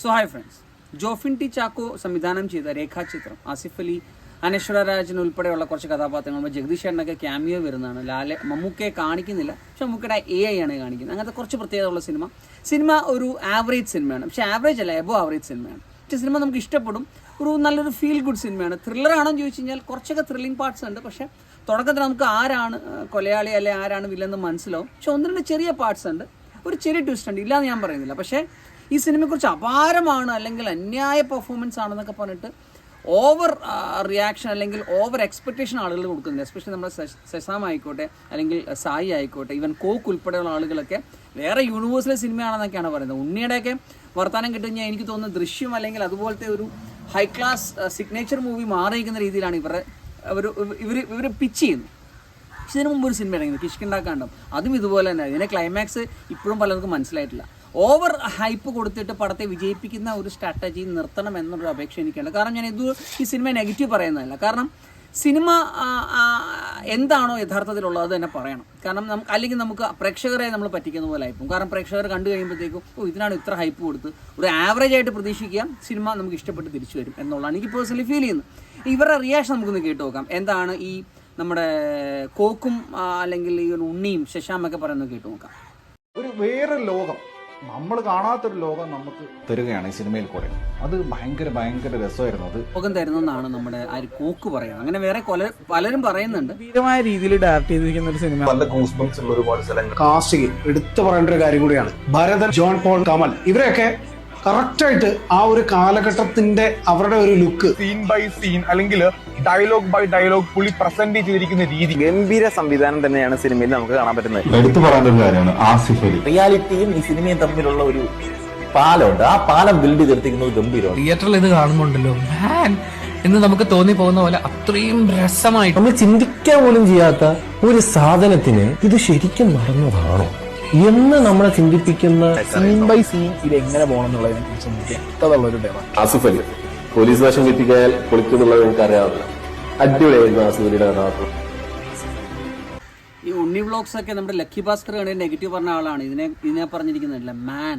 So hi friends Jofin T Chacko സംവിധാനം ചെയ്ത രേഖാചിത്രം ആസിഫ് അലി അനശ്വര രാജൻ ഉൾപ്പെടെയുള്ള കുറച്ച് കഥാപാത്രങ്ങൾ ജഗദീഷ് ചേട്ടനൊക്കെ ക്യാമിയോ വരുന്നതാണ്. ലാലെ മമ്മൂക്കയെ കാണിക്കുന്നില്ല പക്ഷെ മമ്മൂക്കയുടെ എ ഐ ആണ് കാണിക്കുന്നത്. അങ്ങനത്തെ കുറച്ച് പ്രത്യേകതയുള്ള സിനിമ സിനിമ ഒരു ആവറേജ് സിനിമയാണ് പക്ഷെ ആവറേജ് അല്ല എബോ ആവറേജ് സിനിമയാണ് പക്ഷെ സിനിമ നമുക്ക് ഇഷ്ടപ്പെടും. ഒരു നല്ലൊരു ഫീൽ ഗുഡ് സിനിമയാണ് ത്രില്ലർ എന്ന് ചോദിച്ചു കഴിഞ്ഞാൽ കുറച്ചൊക്കെ ത്രില്ലിംഗ് പാർട്സ് ഉണ്ട്. പക്ഷെ തുടക്കത്തിൽ നമുക്ക് ആരാണ് കൊലയാളി അല്ലെ ആരാണ് വില്ലെന്ന് മനസ്സിലാവും. പക്ഷെ ഒന്ന് രണ്ട് ചെറിയ പാർട്സ് ഉണ്ട്. ഒരു ചെറിയ ട്വിസ്റ്റ് ഉണ്ട്. ഇല്ലാന്ന് ഞാൻ പറയുന്നില്ല. പക്ഷേ ഈ സിനിമയെക്കുറിച്ച് അപാരമാണ് അല്ലെങ്കിൽ അന്യായ പെർഫോമൻസ് ആണെന്നൊക്കെ പറഞ്ഞിട്ട് ഓവർ റിയാക്ഷൻ അല്ലെങ്കിൽ ഓവർ എക്സ്പെക്ടേഷൻ ആളുകൾ കൊടുക്കുന്നുണ്ട്. എസ്പെഷ്യലി നമ്മുടെ സെസ്- ആയിക്കോട്ടെ അല്ലെങ്കിൽ സായി ആയിക്കോട്ടെ ഈവൻ കോക്ക് ഉൾപ്പെടെയുള്ള ആളുകളൊക്കെ വേറെ യൂണിവേഴ്സിലെ സിനിമയാണെന്നൊക്കെയാണ് പറയുന്നത്. ഉണ്ണിയുടെയൊക്കെ വർത്തമാനം കിട്ടുകഴിഞ്ഞാൽ എനിക്ക് തോന്നുന്ന ദൃശ്യം അല്ലെങ്കിൽ അതുപോലത്തെ ഒരു ഹൈ ക്ലാസ് സിഗ്നേച്ചർ മൂവി മാറിയിരിക്കുന്ന രീതിയിലാണ് ഇവരുടെ അവർ ഇവർ ഇവർ പിച്ച് ചെയ്യുന്നത്. പക്ഷെ ഇതിനു മുമ്പ് ഒരു സിനിമ ഇറങ്ങി കിഷ്കിണ്ടാക്കാണ്ടും. അതും ഇതുപോലെ തന്നെ. ഇതിന്റെ ക്ലൈമാക്സ് ഇപ്പോഴും പലർക്കും മനസ്സിലായിട്ടില്ല. ഓവർ ഹൈപ്പ് കൊടുത്തിട്ട് പടത്തെ വിജയിപ്പിക്കുന്ന ഒരു സ്ട്രാറ്റജി നിർത്തണം എന്നൊരു അപേക്ഷ എനിക്കുണ്ട്. കാരണം ഞാൻ ഇത് ഈ സിനിമ നെഗറ്റീവ് പറയുന്നതല്ല. കാരണം സിനിമ എന്താണോ യഥാർത്ഥത്തിലുള്ളത് അത് തന്നെ പറയണം. കാരണം നമുക്ക് അല്ലെങ്കിൽ നമുക്ക് പ്രേക്ഷകരെ നമ്മൾ പറ്റിക്കുന്ന പോലെ ആയിപ്പോകും കാരണം പ്രേക്ഷകർ കണ്ടു കഴിയുമ്പോഴത്തേക്കും ഓ ഇതിനാണ് ഇത്ര ഹൈപ്പ് കൊടുത്ത്. ഒരു ആവറേജ് ആയിട്ട് പ്രതീക്ഷിക്കുക സിനിമ നമുക്ക് ഇഷ്ടപ്പെട്ട് തിരിച്ചു വരും എന്നുള്ളതാണ്. എനിക്ക് പേഴ്സണലി ഫീൽ ചെയ്യുന്നത്. ഇവരുടെ റിയാക്ഷൻ നമുക്കൊന്ന് കേട്ട് നോക്കാം. എന്താണ് ഈ നമ്മുടെ കോക്കും അല്ലെങ്കിൽ ഈ ഒരു ഉണ്ണിയും ശശാമൊക്കെ പറയുന്നത് കേട്ട് നോക്കാം. ഒരു വേറെ ലോകം നമ്മൾ കാണാത്തൊരു ലോകം നമുക്ക് തരുകയാണ് ഈ സിനിമയിൽ കൂടെ. അത് ഭയങ്കര ഭയങ്കര രസമായിരുന്നു. അത് ലോകം തരുന്നതാണ് നമ്മുടെ ആ ഒരു കോക്ക് പറയുന്നത്. അങ്ങനെ വേറെ കൊല പലരും പറയുന്നുണ്ട്. ഗംഭീരമായ രീതിയിൽ ഡയറക്ട് ചെയ്തിരിക്കുന്ന ഒരു സിനിമ നല്ല ഗൂസ്ബംസ് ഉള്ള ഒരുപാട് സ്ഥലങ്ങൾ. കാസ്റ്റിംഗ് എടുത്തു പറയേണ്ട ഒരു കാര്യം കൂടിയാണ്. ഭരതൻ ജോൺ പോൾ കമൽ ഇവരെയൊക്കെ കറക്റ്റായിട്ട് ആ ഒരു കാലഘട്ടത്തിന്റെ അവരുടെ ഒരു ലുക്ക് സീൻ ബൈ സീൻ അല്ലെങ്കിൽ ഡയലോഗ് ബൈ ഡയലോഗ് പുള്ളി പ്രസന്റ് ചെയ്തിരിക്കുന്ന രീതി. ഗംഭീര സംവിധാനം തന്നെയാണ് സിനിമയിൽ നമുക്ക് കാണാൻ പറ്റുന്നത്. എടുത്തു പറയേണ്ട ഒരു കാര്യമാണ് ആസിഫ് അലി. റിയാലിറ്റിയും ഈ സിനിമയും തമ്മിലുള്ള ഒരു പാലമുണ്ട്. ആ പാലം ബിൽഡ് ചെയ്തെടുത്തിരിക്കുന്നത് ഗംഭീരമാണ്. തിയേറ്ററിൽ ഇത് കാണുന്നുണ്ടല്ലോ മാൻ എന്ന് നമുക്ക് തോന്നി പോകുന്ന പോലെ അത്രയും രസമായിട്ട് നമ്മൾ ചിന്തിക്കാൻ പോലും ചെയ്യാത്ത ഒരു സാധനത്തിന് ഇത് ശരിക്കും നടന്നതാണോ എന്ന് നമ്മളെ ചിന്തിപ്പിക്കുന്ന സീൻ ബൈ സീൻ ഇത് എങ്ങനെ പോകണം എന്നുള്ളതിനെ കുറിച്ച് വ്യക്തതയുള്ള ഒരു ആസിഫ് അലി പോലീസ് വേഷം കിട്ടിക്കാൻ പൊളിക്കുന്നുള്ളത് എനിക്ക് അറിയാവുന്ന അടിപൊളിയായിരുന്നു ആസിഫ് അലിയുടെ കഥാപാത്രം. ഈ ഉണ്ണി വ്ളോഗ്സ് ഒക്കെ നമ്മുടെ ലക്കി ഭാസ്കർ ആണ് നെഗറ്റീവ് പറഞ്ഞ ആളാണ്. ഇതിനെ ഇതിനെ പറഞ്ഞിരിക്കുന്നില്ല. മാൻ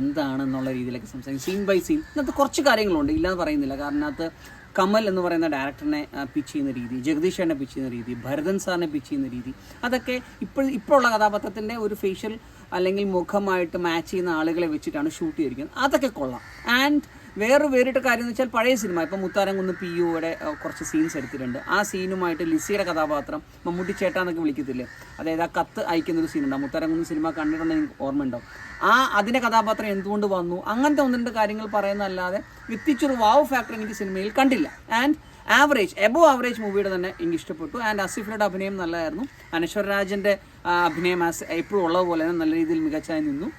എന്താണെന്നുള്ള രീതിയിലൊക്കെ സംസാരിക്കും. സീൻ ബൈ സീൻ ഇന്നത്തെ കുറച്ച് കാര്യങ്ങളുണ്ട്. ഇല്ലാന്ന് പറയുന്നില്ല. കാരണം അതിനകത്ത് കമൽ എന്ന് പറയുന്ന ഡയറക്ടറിനെ പിച്ച് ചെയ്യുന്ന രീതി ജഗദീഷ് ചേട്ടനെ പിച്ച് ചെയ്യുന്ന രീതി ഭരതൻ സാറിനെ പിച്ച് ചെയ്യുന്ന രീതി അതൊക്കെ ഇപ്പോൾ ഇപ്പോഴുള്ള കഥാപാത്രത്തിന്റെ ഒരു ഫേഷ്യൽ അല്ലെങ്കിൽ മുഖമായിട്ട് മാച്ച് ചെയ്യുന്ന ആളുകളെ വെച്ചിട്ടാണ് ഷൂട്ട് ചെയ്തിരിക്കുന്നത്. അതൊക്കെ കൊള്ളാം. ആൻഡ് വേറെ വേറിട്ട കാര്യം എന്ന് വെച്ചാൽ പഴയ സിനിമ ഇപ്പം മുത്താരംകുന്ന് പി യുടെ കുറച്ച് സീൻസ് എടുത്തിട്ടുണ്ട്. ആ സീനുമായിട്ട് ലിസിയുടെ കഥാപാത്രം മമ്മൂട്ടി ചേട്ടാന്നൊക്കെ വിളിക്കത്തില്ലേ? അതായത് ആ കത്ത് അയക്കുന്ന ഒരു സീനുണ്ട് മുത്താരംകുന്ന് സിനിമ കണ്ടിട്ടുണ്ടെങ്കിൽ ഓർമ്മയുണ്ടാവും ആ അതിന്റെ കഥാപാത്രം എന്തുകൊണ്ട് വന്നു? അങ്ങനത്തെ ഒന്ന് രണ്ട് കാര്യങ്ങൾ പറയുന്നതല്ലാതെ വിത്തിച്ചൊരു വാവ് ഫാക്ടർ എനിക്ക് സിനിമയിൽ കണ്ടില്ല. ആൻഡ് ആവറേജ് എബോ ആവറേജ് മൂവിയുടെ തന്നെ എനിക്ക് ഇഷ്ടപ്പെട്ടു. ആൻഡ് അസിഫിയുടെ അഭിനയം നല്ലതായിരുന്നു. അനശ്വര രാജന്റെ അഭിനയം എപ്പോഴും ഉള്ളതുപോലെ തന്നെ നല്ല രീതിയിൽ മികച്ചായി നിന്നു.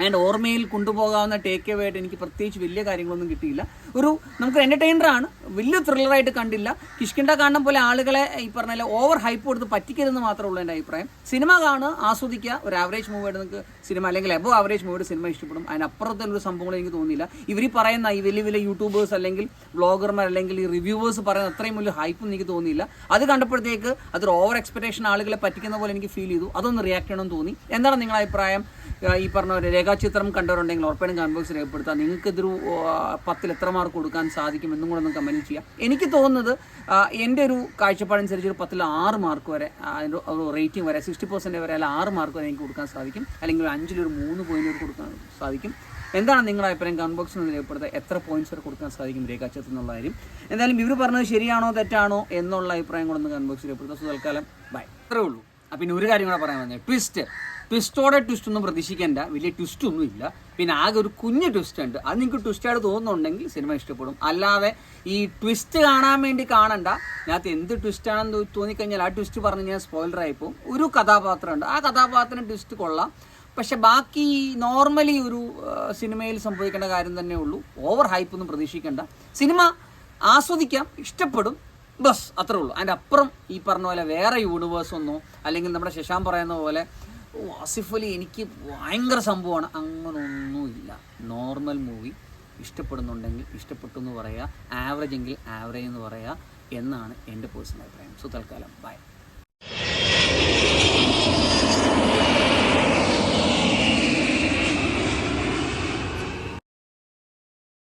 ആൻഡ് ഓർമ്മയിൽ കൊണ്ടുപോകാവുന്ന ടേക്ക് എവേ ആയിട്ട് എനിക്ക് പ്രത്യേകിച്ച് വലിയ കാര്യങ്ങളൊന്നും കിട്ടിയില്ല. ഒരു നമുക്ക് എന്റർടൈനർ ആണ്. വലിയ ത്രില്ലറായിട്ട് കണ്ടില്ല. കിഷ്കിണ്ട കാണുന്ന പോലെ ആളുകളെ ഈ പറഞ്ഞ ഓവർ ഹൈപ്പ് കൊടുത്ത് പറ്റിക്കരുതെന്ന് മാത്രമേ ഉള്ളൂ എന്റെ അഭിപ്രായം. സിനിമ കാണുക ആസ്വദിക്കുക ഒരു ആവറേജ് മൂവിയായിട്ട് നിങ്ങൾക്ക് സിനിമ അല്ലെങ്കിൽ എബോ ആവറേജ് മൂവിയുടെ സിനിമ ഇഷ്ടപ്പെടും. അതിനപ്പുറത്തുള്ള ഒരു സംഭവങ്ങൾ എനിക്ക് തോന്നിയില്ല. ഇവർ പറയുന്ന ഈ വലിയ വലിയ യൂട്യൂബേഴ്സ് അല്ലെങ്കിൽ ബ്ലോഗർമാർ അല്ലെങ്കിൽ ഈ റിവ്യൂവേഴ്സ് പറയുന്ന അത്രയും വലിയ ഹൈപ്പ് എനിക്ക് തോന്നിയില്ല. അത് കണ്ടപ്പോഴത്തേക്ക് അതൊരു ഓവർ എക്സ്പെക്ടേഷൻ ആളുകളെ പറ്റിക്കുന്ന പോലെ എനിക്ക് ഫീൽ ചെയ്തു. അതൊന്ന് റിയാക്ട് ചെയ്യണമെന്ന് തോന്നി. എന്താണ് നിങ്ങളുടെ അഭിപ്രായം? ഈ പറഞ്ഞ ഒരു രേഖാചിത്രം കണ്ടവരുണ്ടെങ്കിൽ ഉറപ്പായും കമന്റ് ബോക്സ് രേഖപ്പെടുത്താം. നിങ്ങൾക്ക് ഇതൊരു പത്തിൽ എത്ര മാർക്ക് കൊടുക്കാൻ സാധിക്കും എന്നും കൂടെ ഒന്ന് കമന്റ് ചെയ്യാം. എനിക്ക് തോന്നുന്നത് എന്റെ ഒരു കാഴ്ചപ്പാടനുസരിച്ച് ഒരു പത്തിൽ ആറ് മാർക്ക് വരെ അതിന്റെ റേറ്റിംഗ് വരെ സിക്സ്റ്റി പെർസെന്റ് വരെ അല്ലെങ്കിൽ ആറ് മാർക്ക് വരെ എനിക്ക് കൊടുക്കാൻ സാധിക്കും. അല്ലെങ്കിൽ അഞ്ചിലൊരു മൂന്ന് പോയിന്റ് വരെ കൊടുക്കാൻ സാധിക്കും. എന്താണ് നിങ്ങളുടെ അഭിപ്രായം? കമന്റ് ബോക്സിൽ നിന്ന് രേഖപ്പെടുത്തുക എത്ര പോയിന്റ്സ് വരെ കൊടുക്കാൻ സാധിക്കും രേഖാചിത്രം എന്നുള്ള കാര്യം? എന്തായാലും ഇവർ പറഞ്ഞത് ശരിയാണോ തെറ്റാണോ എന്നുള്ള അഭിപ്രായം കൂടെ ഒന്ന് ബോക്സിൽ രേഖപ്പെടുത്തുക സോ തൽക്കാലം ബൈ അത്രേ ഉള്ളൂ. പിന്നെ ഒരു കാര്യം കൂടെ പറയാൻ വന്നത് ട്വിസ്റ്റ് ട്വിസ്റ്റോടെ ട്വിസ്റ്റ് ഒന്നും പ്രതീക്ഷിക്കേണ്ട. വലിയ ട്വിസ്റ്റ് ഒന്നും ഇല്ല പിന്നെ ആകെ ഒരു കുഞ്ഞു ട്വിസ്റ്റ് ഉണ്ട്. അത് നിങ്ങൾക്ക് ട്വിസ്റ്റായിട്ട് തോന്നുന്നുണ്ടെങ്കിൽ സിനിമ ഇഷ്ടപ്പെടും. അല്ലാതെ ഈ ട്വിസ്റ്റ് കാണാൻ വേണ്ടി കാണണ്ട. ഇതിനകത്ത് എന്ത് ട്വിസ്റ്റ് ആണെന്ന് തോന്നിക്കഴിഞ്ഞാൽ ആ ട്വിസ്റ്റ് പറഞ്ഞു സ്പോയിലർ പോകും. ഒരു കഥാപാത്രമുണ്ട്. ആ കഥാപാത്രം ട്വിസ്റ്റ് കൊള്ളാം. പക്ഷെ ബാക്കി നോർമലി ഒരു സിനിമയിൽ സംഭവിക്കേണ്ട കാര്യം തന്നെ ഉള്ളൂ. ഓവർ ഹൈപ്പ് ഒന്നും പ്രതീക്ഷിക്കേണ്ട. സിനിമ ആസ്വദിക്കാം. ഇഷ്ടപ്പെടും. ബസ്. അത്രേ ഉള്ളൂ. അതിന്റെ അപ്പുറം ഈ പറഞ്ഞ പോലെ വേറെ യൂണിവേഴ്സ് ഒന്നോ അല്ലെങ്കിൽ നമ്മുടെ ശശാം പറയുന്ന പോലെ ആസിഫ് അലി എനിക്ക് ഭയങ്കര സംഭവമാണ്. അങ്ങനൊന്നുമില്ല. നോർമൽ മൂവി ഇഷ്ടപ്പെടുന്നുണ്ടെങ്കിൽ ഇഷ്ടപ്പെട്ടു എന്ന് പറയുക ആവറേജ് എങ്കിൽ ആവറേജ് എന്ന് പറയുക എന്നാണ് എന്റെ പേഴ്സണൽ അഭിപ്രായം. സോ തൽക്കാലം. ബൈ